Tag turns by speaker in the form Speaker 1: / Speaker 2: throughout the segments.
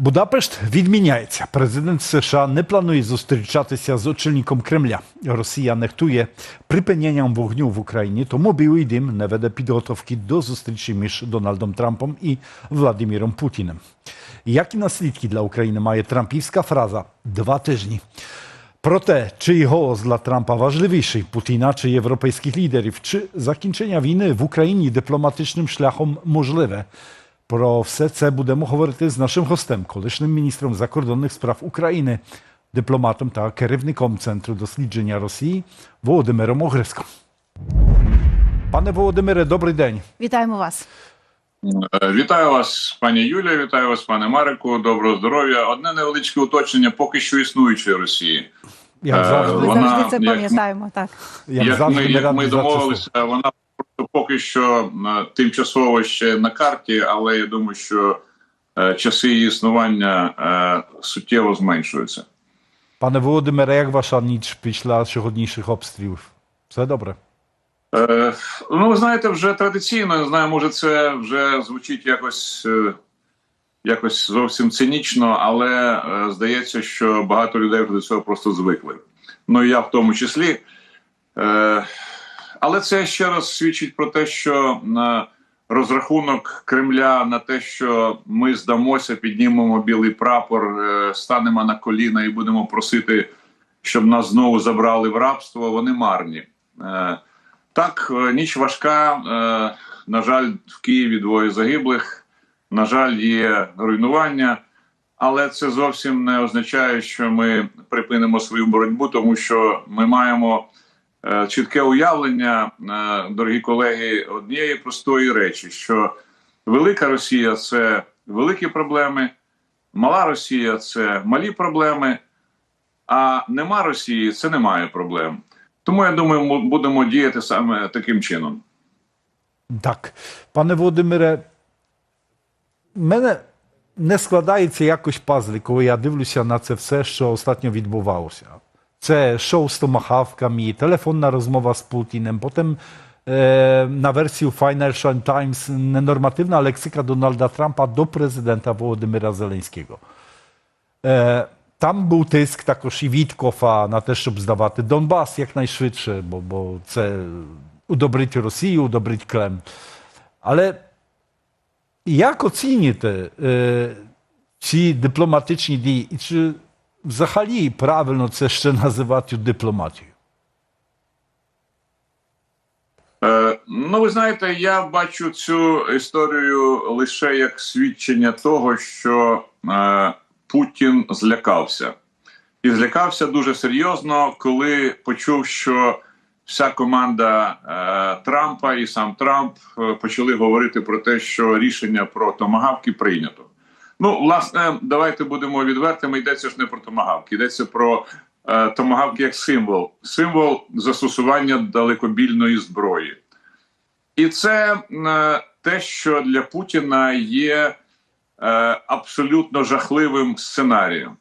Speaker 1: Будапешт відміняється. Президент США не планує зустрічатися з очільником Кремля. Росія нехтує припиненням вогню в Україні, тому Білий Дім не веде підготовки до зустрічі між Дональдом Трампом і Владимиром Путіним. Які наслідки для України має трампівська фраза два тижні? Про те, чий голос для Трампа важливіший Путіна чи європейських лідерів, чи закінчення війни в Україні дипломатичним шляхом можливе. Про все це будемо говорити з нашим гостем, колишнім міністром закордонних справ України, дипломатом та керівником Центру дослідження Росії Володимиром Огриском. Пане Володимире, добрий день.
Speaker 2: Вітаємо вас.
Speaker 3: Вітаю вас, пані Юлія. Вітаю вас, пане Марику. Доброго здоров'я. Одне невеличке уточнення поки що існуючої Росії.
Speaker 1: Як завжди,
Speaker 2: Ми
Speaker 3: Вона,
Speaker 2: завжди це
Speaker 3: як-
Speaker 2: пам'ятаємо. Так
Speaker 1: як
Speaker 3: Як,
Speaker 1: завжди,
Speaker 3: ми,
Speaker 1: ми
Speaker 3: як ми домовилися, вона поки що е, тимчасово ще на карті, але я думаю, що е, часи її існування е, суттєво зменшуються.
Speaker 1: Пане Володимире, як ваша ніч після сьогоднішніх обстрілів? Все добре?
Speaker 3: Е, ну, ви знаєте, вже традиційно, не знаю, може, це вже звучить якось, якось зовсім цинічно, але е, здається, що багато людей вже до цього просто звикли. Ну і я в тому числі. Е, але це ще раз свідчить про те, що на розрахунок Кремля на те, що ми здамося, піднімемо білий прапор, е, станемо на коліна і будемо просити, щоб нас знову забрали в рабство, вони марні. Е, так, е, ніч важка. Е, На жаль, в Києві двоє загиблих. На жаль, є руйнування, але це зовсім не означає, що ми припинимо свою боротьбу, тому що ми маємо е, чітке уявлення, е, дорогі колеги, однієї простої речі: що велика Росія це великі проблеми, мала Росія це малі проблеми, а нема Росії це немає проблем. Тому я думаю, ми будемо діяти саме таким чином.
Speaker 1: Так. Пане Володимире, в мене не складається якось пазлі, коли я дивлюся на це все, що остатньо відбувалося. Це шоу з томахавками, телефонна розмова з Путіним, потім е, на версію Financial Times ненормативна лексика Дональда Трампа до президента Володимира Зеленського. Е, там був тиск також і Віткофа на те, щоб здавати Донбас якнайшвидше, бо, бо це удобрить Росію, удобрить Кремль. Але як оціните е, ці дипломатичні дії? І чи взагалі правильно це ще називати дипломатією?
Speaker 3: Е, ну, ви знаєте, я бачу цю історію лише як свідчення того, що е, Путін злякався. І злякався дуже серйозно, коли почув, що вся команда е, Трампа і сам Трамп е, почали говорити про те, що рішення про томагавки прийнято. Ну, власне, давайте будемо відвертими. Йдеться ж не про томагавки, йдеться про е, томагавки як символ, символ застосування далекобільної зброї. І це е, те, що для Путіна є е, абсолютно жахливим сценарієм.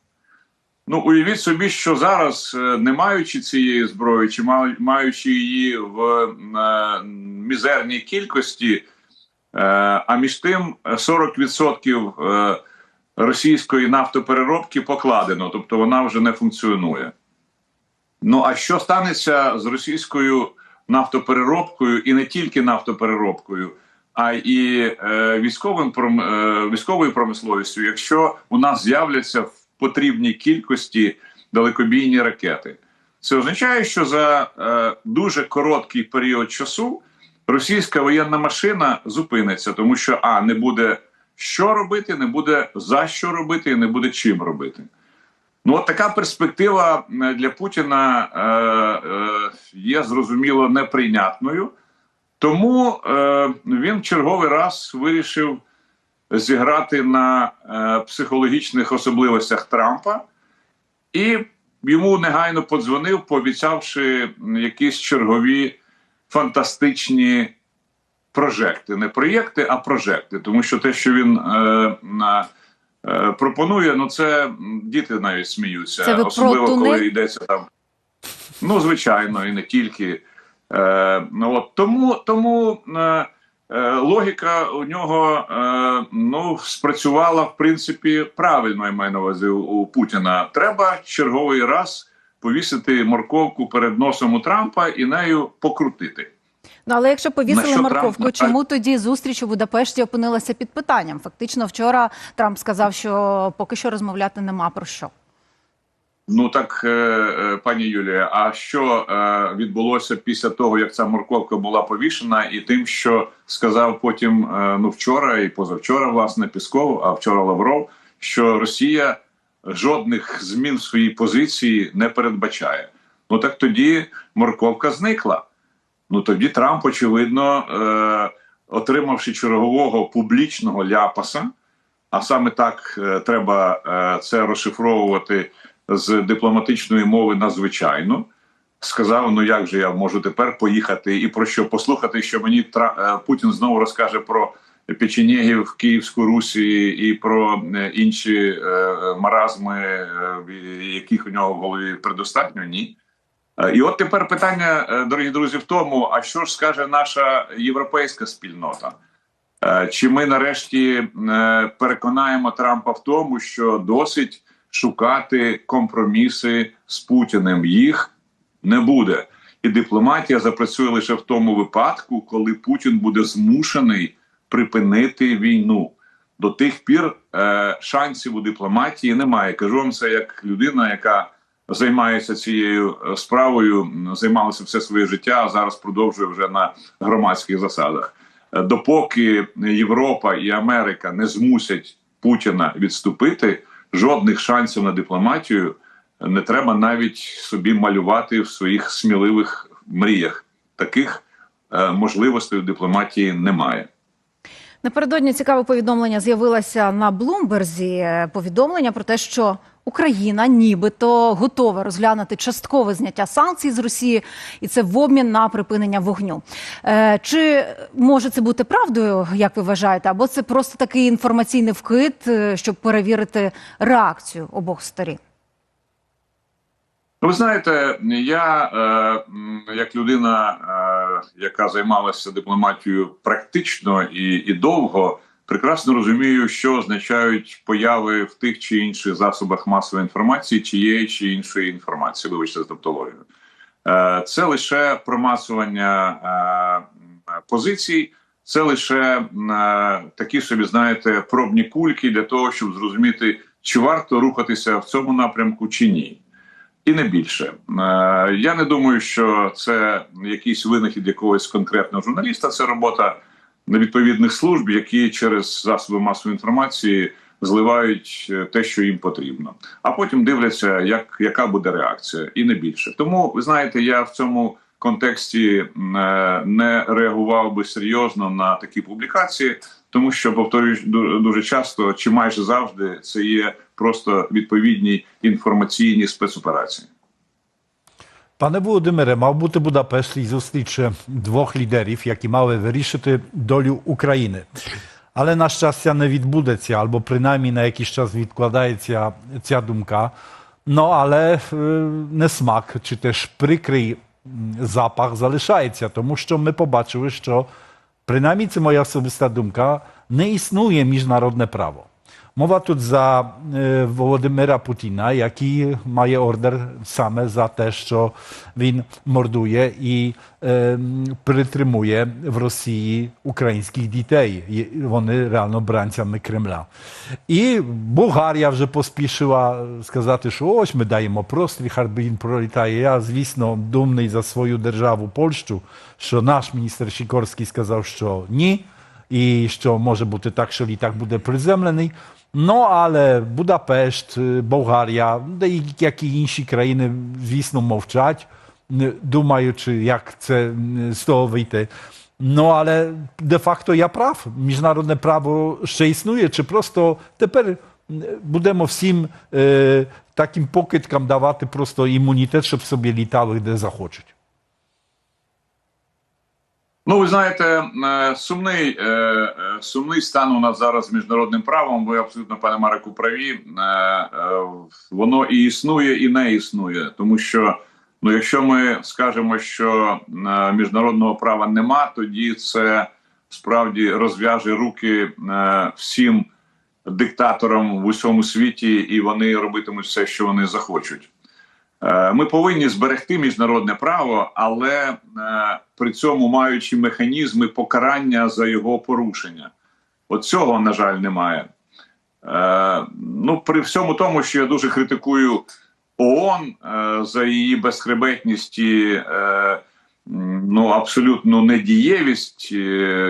Speaker 3: Ну, уявіть собі, що зараз, е, не маючи цієї зброї, чи ма- маючи її в е, мізерній кількості, а між тим е, 40% е, російської нафтопереробки покладено, тобто вона вже не функціонує. Ну а що станеться з російською нафтопереробкою і не тільки нафтопереробкою, а і е, військовим е, військовою промисловістю, якщо у нас з'являться в потрібній кількості далекобійні ракети? Це означає, що за е, дуже короткий період часу російська воєнна машина зупиниться, тому що а не буде що робити, не буде за що робити, і не буде чим робити. Ну, от така перспектива е, для Путіна е, е, є зрозуміло неприйнятною. Тому е, він черговий раз вирішив зіграти на е, психологічних особливостях Трампа і йому негайно подзвонив, пообіцявши якісь чергові фантастичні прожекти. Не проєкти, а прожекти. Тому що те, що він е, на е, пропонує, ну це діти навіть сміються,
Speaker 2: Це ви
Speaker 3: особливо коли йдеться там. Ну, звичайно, і не тільки. Е, ну, от, тому тому е, е, логіка у нього е, ну, спрацювала в принципі правильно, я маю на увазі у, у Путіна. Треба черговий раз повісити морковку перед носом у Трампа і нею покрутити.
Speaker 2: Ну але якщо повісили морковку,
Speaker 3: Трамп,
Speaker 2: чому тоді зустріч у Будапешті опинилася під питанням? Фактично, вчора Трамп сказав, що поки що розмовляти нема про що.
Speaker 3: Ну так, е, е, пані Юлія, а що е, відбулося після того, як ця морковка була повішена, і тим, що сказав потім ну вчора і позавчора, власне, Пісков, а вчора Лавров, що Росія жодних змін в своїй позиції не передбачає. Ну так тоді морковка зникла. Ну тоді Трамп, очевидно, е, отримавши чергового публічного ляпаса, а саме так е, треба е, це розшифровувати з дипломатичної мови надзвичайно. Сказав: ну як же я можу тепер поїхати і про що послухати, що мені Тра- е, Путін знову розкаже про печенєгів Київську Русі і про е, інші е, маразми, е, яких у нього в голові предостатньо? Ні. І от тепер питання, дорогі друзі, в тому: а що ж скаже наша європейська спільнота? Чи ми нарешті переконаємо Трампа в тому, що досить шукати компроміси з Путіним? Їх не буде, і дипломатія запрацює лише в тому випадку, коли Путін буде змушений припинити війну. До тих пір е, шансів у дипломатії немає. Кажу вам це як людина, яка займається цією е, справою, займалася все своє життя, а зараз продовжує вже на громадських засадах. Е, Допоки Європа і Америка не змусять Путіна відступити, жодних шансів на дипломатію не треба навіть собі малювати в своїх сміливих мріях. Таких е, можливостей у дипломатії немає.
Speaker 2: Напередодні цікаве повідомлення з'явилося на Блумберзі. Повідомлення про те, що Україна нібито готова розглянути часткове зняття санкцій з Росії, і це в обмін на припинення вогню. Е, Чи може це бути правдою, як ви вважаєте, або це просто такий інформаційний вкид, е, щоб перевірити реакцію обох сторін?
Speaker 3: Ну, Ви знаєте, я е, як людина, е, яка займалася дипломатією практично і, і довго, прекрасно розумію, що означають появи в тих чи інших засобах масової інформації, тієї чи іншої інформації. Вибачте за тавтологію. Е, це лише промасування позицій, це лише е, такі собі, знаєте, пробні кульки для того, щоб зрозуміти, чи варто рухатися в цьому напрямку, чи ні. І не більше. Е, Я не думаю, що це якийсь винахід якогось конкретного журналіста. Це робота відповідних служб, які через засоби масової інформації зливають е, те, що їм потрібно, а потім дивляться, як яка буде реакція, і не більше. Тому ви знаєте, я в цьому контексті е, не реагував би серйозно на такі публікації, тому що повторюю дуже часто чи майже завжди це є просто відповідні інформаційні спецоперації.
Speaker 1: Пане Володимире, мав бути Будапешт і зустріч двох лідерів, які мали вирішити долю України. Але на щастя не відбудеться, або принаймні на якийсь час відкладається ця думка. Ну, але е, несмак чи теж прикрий запах залишається, тому що ми побачили, що принаймні це моя особиста думка, не існує міжнародне право. Mowa tu za e, Володимира Путіна, який має ордер саме за те, що він мордує і е, м, притримує в Росії українських дітей. Є- Вони реально бранцями Кремля. І Болгарія вже поспішила сказати, що ось ми даємо простріх, аби він пролітає. Я, звісно, думний за свою державу Польщу, що наш міністр Сікорський сказав, що ні і що може бути так, що літак буде приземлений. Ну, але Будапешт, е, Болгарія, як і інші країни, звісно, мовчать, не- думаючи, як це м, з того вийти. Ну, але де-факто я прав. Міжнародне право ще існує, чи просто тепер м, будемо всім е, таким покидькам давати просто імунітет, щоб собі літали де захочуть.
Speaker 3: Ну, ви знаєте, е, сумний, е, е, сумний стан у нас зараз з міжнародним правом. Ви абсолютно, пане Марику, праві. Воно і існує, і не існує. Тому що, ну, якщо ми скажемо, що міжнародного права нема, тоді це справді розв'яже руки всім диктаторам в усьому світі, і вони робитимуть все, що вони захочуть. Е, Ми повинні зберегти міжнародне право, але е, при цьому маючи механізми покарання за його порушення. От цього, на жаль, немає. Е, ну, при всьому тому, що я дуже критикую ООН за її безхребетність і ну, абсолютну недієвість,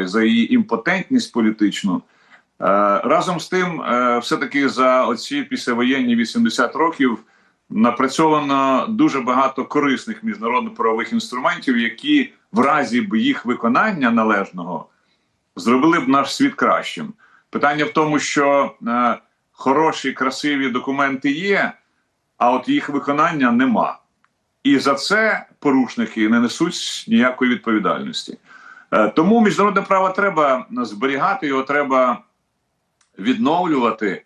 Speaker 3: за її імпотентність політичну. Разом з тим, все-таки за оці післявоєнні 80 років напрацьовано дуже багато корисних міжнародно-правових інструментів, які в разі б їх виконання належного зробили б наш світ кращим. Питання в тому, що е, хороші, красиві документи є, а от їх виконання нема. І за це порушники не несуть ніякої відповідальності. Е, тому міжнародне право треба зберігати, його треба відновлювати,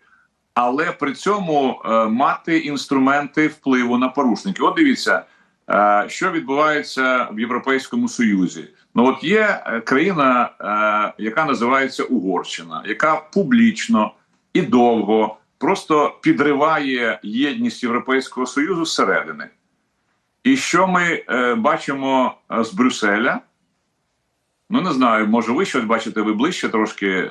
Speaker 3: але при цьому е, мати інструменти впливу на порушників. От дивіться, е, що відбувається в Європейському Союзі. Ну от є е, країна, яка називається Угорщина, яка публічно і довго просто підриває єдність Європейського Союзу зсередини. І що ми бачимо з Брюсселя? Ну не знаю, може ви щось бачите, ви ближче трошки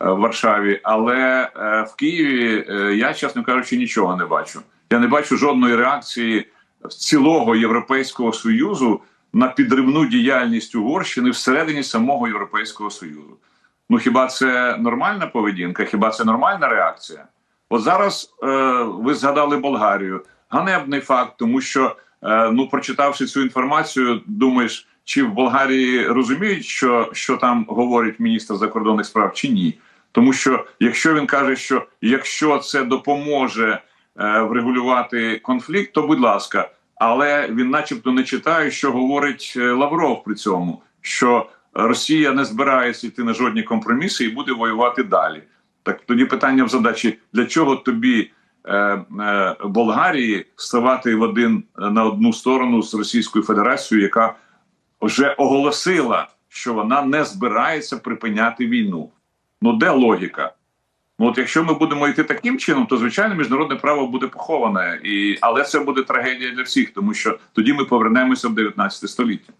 Speaker 3: в Варшаві, але е, в Києві е, я, чесно кажучи, нічого не бачу. Я не бачу жодної реакції цілого Європейського Союзу на підривну діяльність Угорщини всередині самого Європейського Союзу. Ну хіба це нормальна поведінка? Хіба це нормальна реакція? От зараз е, ви згадали Болгарію. Ганебний факт, тому що е, ну, прочитавши цю інформацію, думаєш, чи в Болгарії розуміють, що, що там говорить міністр закордонних справ, чи ні. Тому що якщо він каже, що якщо це допоможе е, врегулювати конфлікт, то будь ласка, але він, начебто, не читає, що говорить е, Лавров при цьому, що Росія не збирається йти на жодні компроміси і буде воювати далі. Так тоді питання в задачі: для чого тобі е, е, Болгарії ставати в один на одну сторону з Російською Федерацією, яка вже оголосила, що вона не збирається припиняти війну? Ну де логіка? Ну от якщо ми будемо йти таким чином, то звичайно міжнародне право буде поховане, і але це буде трагедія для всіх, тому що тоді ми повернемося в 19 століття.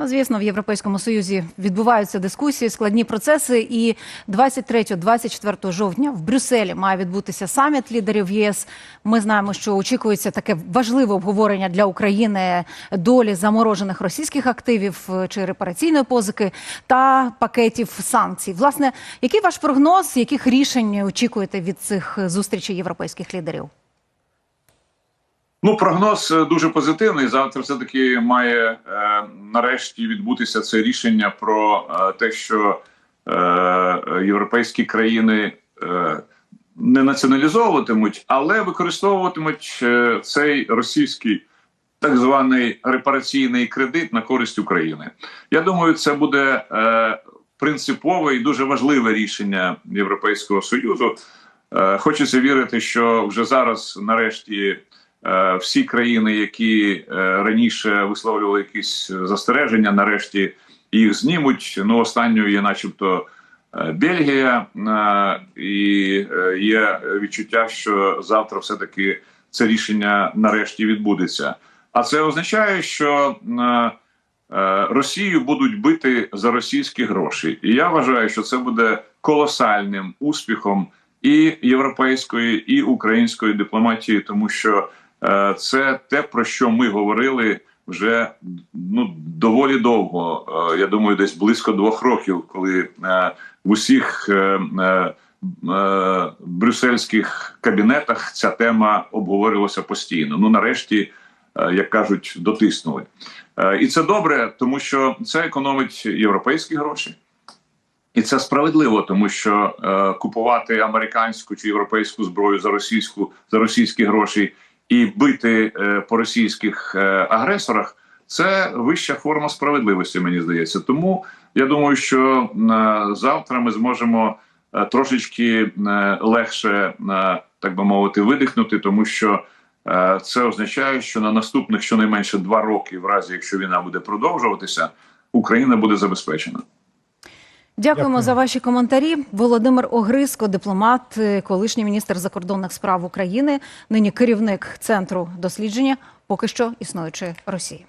Speaker 2: Ну, звісно, в Європейському Союзі відбуваються дискусії, складні процеси. І 23-24 жовтня в Брюсселі має відбутися саміт лідерів ЄС. Ми знаємо, що очікується таке важливе обговорення для України долі заморожених російських активів е, чи репараційної позики та пакетів санкцій. Власне, який ваш прогноз, яких рішень очікуєте від цих зустрічей європейських лідерів?
Speaker 3: Ну, прогноз е, дуже позитивний. Завтра все таки має е, нарешті відбутися це рішення про е, те, що е, європейські країни е, не націоналізовуватимуть, але використовуватимуть е, цей російський так званий репараційний кредит на користь України. Я думаю, це буде е, принципове і дуже важливе рішення Європейського союзу. Е, хочеться вірити, що вже зараз, нарешті, е, всі країни, які е, раніше висловлювали якісь застереження, нарешті їх знімуть. Ну, останньою є, начебто, е, Бельгія, е, і е, є відчуття, що завтра все-таки це рішення нарешті відбудеться. А це означає, що е, е, Росію будуть бити за російські гроші, і я вважаю, що це буде колосальним успіхом і європейської, і української дипломатії, тому що е, це те, про що ми говорили вже ну доволі довго. Е, я думаю, десь близько двох років, коли е, в усіх е, е, е, брюссельських кабінетах ця тема обговорювалася постійно. Ну нарешті, е, як кажуть, дотиснули. Е, І це добре, тому що це економить європейські гроші. І це справедливо, тому що е, купувати американську чи європейську зброю за російську за російські гроші і бити е, по російських е, агресорах це вища форма справедливості. Мені здається. Тому я думаю, що е, завтра ми зможемо трошечки легше, так би мовити, видихнути, тому що це означає, що на наступних щонайменше два роки, в разі якщо війна буде продовжуватися, Україна буде забезпечена.
Speaker 2: Дякуємо
Speaker 1: Дякую.
Speaker 2: за ваші коментарі. Володимир Огриско, дипломат, е, колишній міністр закордонних справ України, нині керівник центру дослідження поки що існуючої Росії.